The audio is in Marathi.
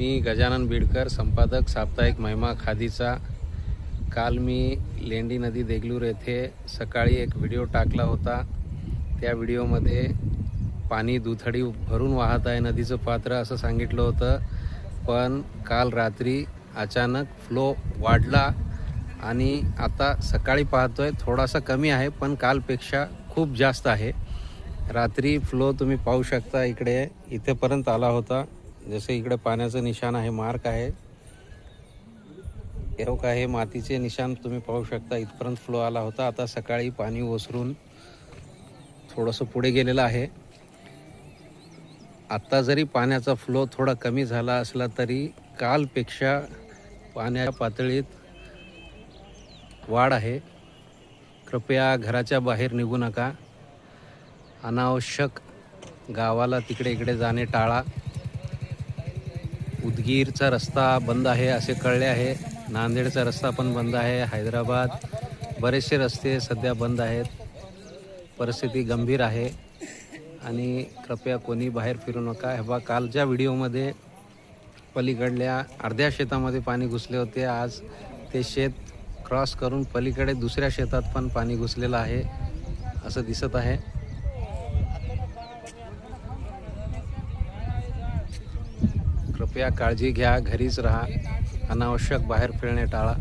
मी गजानन बीडकर संपादक साप्ताहिक महिमा खादीचा. काल मी लेंडी नदी देगलूर येथे सकाळी एक व्हिडिओ टाकला होता. त्या व्हिडिओमध्ये पाणी दुथडी भरून वाहत आहे नदीचं पात्र असं सांगितलं होतं. पण काल रात्री अचानक फ्लो वाढला आणि आता सकाळी पाहतोय थोडासा कमी आहे पण कालपेक्षा खूप जास्त आहे. रात्री फ्लो तुम्ही पाहू शकता इकडे इथेपर्यंत आला होता. जसे इकडे पाण्याचं निशाण आहे मार्क आहे. एवढं आहे मातीचे निशाण तुम्ही पाहू शकता. इथपर्यंत फ्लो आला होता. आता सकाळी पाणी ओसरून थोडंसं पुढे गेलेलं आहे. आत्ता जरी पाण्याचा फ्लो थोडा कमी झाला असला तरी कालपेक्षा पाण्याच्या पातळीत वाढ आहे. कृपया घराच्या बाहेर निघू नका. अनावश्यक गावाला तिकडे इकडे जाणे टाळा. उदगीरचा रस्ता बंद आहे असे कळले आहे. नांदेडचा रस्ता पण बंद आहे. हैदराबाद बरेचसे रस्ते सध्या बंद आहेत. परिस्थिती गंभीर आहे. आणि कृपया कोणी बाहेर फिरू नका. हे बा कालच्या व्हिडिओमध्ये पलीकडल्या अर्ध्या शेतामध्ये पाणी घुसले होते. आज ते शेत क्रॉस करून पलीकडे दुसऱ्या शेतात पण पाणी घुसलेलं आहे. असं दिसत आहे. कृपया काळजी घ्या घरीच राहा अनावश्यक बाहेर फिरणे टाळा.